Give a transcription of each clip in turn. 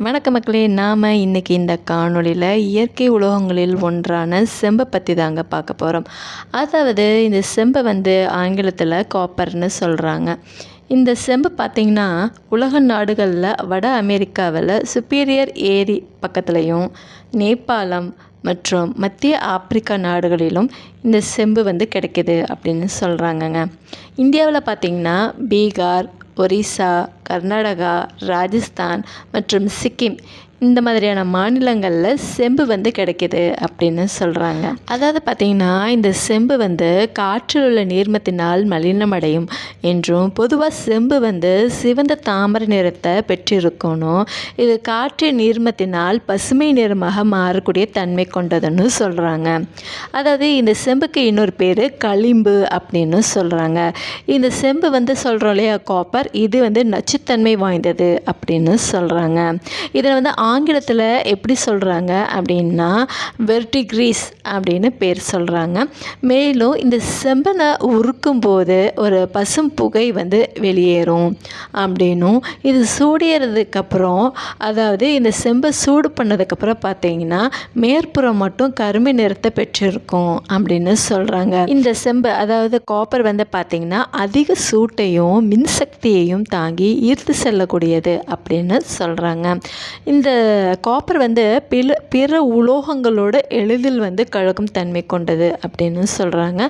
வணக்க மக்களே நாம் இன்றைக்கி இந்த காணொளியில் இயற்கை உலோகங்களில் ஒன்றான செம்பை பற்றி தாங்க பார்க்க போகிறோம் அதாவது இந்த செம்பை வந்து ஆங்கிலத்தில் காப்பர்னு சொல்கிறாங்க இந்த செம்பு பார்த்திங்கன்னா உலக நாடுகளில் வட அமெரிக்காவில் சுப்பீரியர் ஏரி பக்கத்துலேயும் நேபாளம் மற்றும் மத்திய ஆப்பிரிக்கா நாடுகளிலும் இந்த செம்பு வந்து கிடைக்கிது அப்படின்னு சொல்கிறாங்கங்க இந்தியாவில் பார்த்திங்கன்னா பீகார் ஒரிசா கர்நாடகா ராஜஸ்தான் மற்றும் சிக்கிம். இந்த மாதிரியான மாநிலங்களில் செம்பு வந்து கிடைக்கிது அப்படின்னு சொல்கிறாங்க அதாவது பார்த்திங்கன்னா இந்த செம்பு வந்து காற்றில் உள்ள நீர்மத்தினால் மலினமடையும் என்றும் பொதுவாக செம்பு வந்து சிவந்த தாமரை நிறத்தை பெற்றிருக்கணும். இது காற்று நீர்மத்தினால் பசுமை நிறமாக மாறக்கூடிய தன்மை கொண்டதுன்னு சொல்கிறாங்க அதாவது இந்த செம்புக்கு இன்னொரு பேர் களிம்பு அப்படின்னு சொல்கிறாங்க இந்த செம்பு வந்து சொல்கிறோம் இல்லையா காப்பர். இது வந்து நச்சு நச்சுத்தன்மை வாய்ந்தது அப்படின்னு சொல்கிறாங்க இதில் வந்து ஆங்கிலத்தில் எப்படி சொல்கிறாங்க அப்படின்னா வெர்டிக்ரீஸ் அப்படின்னு பேர் சொல்கிறாங்க மேலும் இந்த செம்பனை உருக்கும் போது ஒரு பசும் புகை வந்து வெளியேறும் அப்படின்னும். இது சூடியறதுக்கப்புறம் அதாவது இந்த செம்பை சூடு பண்ணதுக்கப்புறம் பார்த்தீங்கன்னா மேற்புறம் மட்டும் கருமை நிறத்தை பெற்றிருக்கும் அப்படின்னு சொல்கிறாங்க இந்த செம்பு அதாவது காப்பர் வந்து பார்த்திங்கன்னா அதிக சூட்டையும் மின்சக்தியையும் தாங்கி ஈர்த்து செல்லக்கூடியது அப்படின்னு சொல்கிறாங்க இந்த காப்பர் வந்து பில பிற உலோகங்களோட எளிதில் வந்து கழகும் தன்மை கொண்டது அப்படின்னு சொல்கிறாங்க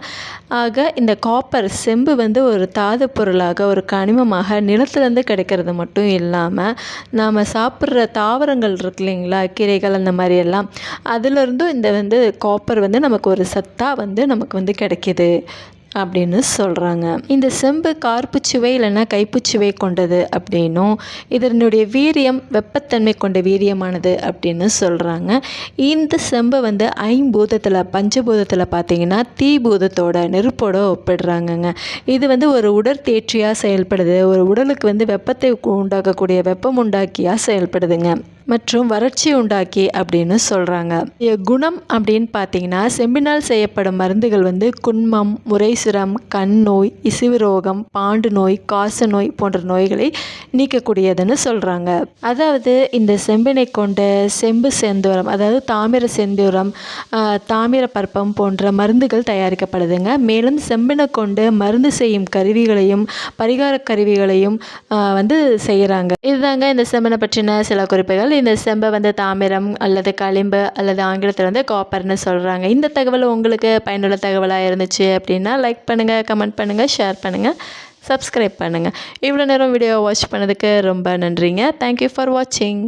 ஆக இந்த காப்பர் செம்பு வந்து ஒரு தாது பொருளாக ஒரு கனிமமாக நிலத்துலேருந்து கிடைக்கிறது மட்டும் இல்லாமல் நாம் சாப்பிட்ற தாவரங்கள் இருக்கு இல்லைங்களா கீரைகள் அந்த மாதிரி எல்லாம் அதுலேருந்தும் இந்த வந்து காப்பர் வந்து நமக்கு ஒரு சத்தாக வந்து நமக்கு வந்து கிடைக்கிது. அப்படின்னு சொல்கிறாங்க இந்த செம்பு கார்ப்புச்சுவை இல்லைன்னா கைப்புச்சுவை கொண்டது அப்படின்னும் இதனுடைய வீரியம் வெப்பத்தன்மை கொண்ட வீரியமானது அப்படின்னு சொல்கிறாங்க இந்த செம்பை வந்து ஐம்பூதத்தில் பஞ்சபூதத்தில் பார்த்தீங்கன்னா தீபூதத்தோட நெருப்போட ஒப்பிடுறாங்கங்க. இது வந்து ஒரு உடற்தேற்றியாக செயல்படுது. ஒரு உடலுக்கு வந்து வெப்பத்தை உண்டாக்கக்கூடிய வெப்பம் உண்டாக்கியாக செயல்படுதுங்க. மற்றும் வறட்சி உண்டாக்கி அப்படின்னு சொல்கிறாங்க குணம் அப்படின்னு பார்த்தீங்கன்னா செம்பினால் செய்யப்படும் மருந்துகள் வந்து குன்மம் சிரம் கண் நோய் இசிவு ரோகம் பாண்டு நோய் காச நோய் போன்ற நோய்களை நீக்கக்கூடியதுன்னு சொல்கிறாங்க அதாவது இந்த செம்பினை கொண்ட செம்பு செந்தூரம் அதாவது தாமிர செந்தூரம் தாமிர பருப்பம் போன்ற மருந்துகள் தயாரிக்கப்படுதுங்க. மேலும் செம்பினை கொண்டு மருந்து செய்யும் கருவிகளையும் பரிகார கருவிகளையும் வந்து செய்கிறாங்க இதுதாங்க இந்த செம்பினை பற்றின சில குறிப்புகள். இந்த செம்பை வந்து தாமிரம் அல்லது களிம்பு அல்லது ஆங்கிலத்தில் வந்து காப்பர்னு சொல்கிறாங்க இந்த தகவல் உங்களுக்கு பயனுள்ள தகவலாக இருந்துச்சு அப்படின்னா லைக் பண்ணுங்கள் கமெண்ட் பண்ணுங்கள் ஷேர் பண்ணுங்கள் சப்ஸ்கிரைப் பண்ணுங்கள் இவ்வளோ நேரம் வீடியோ வாட்ச் பண்ணதுக்கு ரொம்ப நன்றிங்க. தேங்க்யூ ஃபார் வாட்சிங்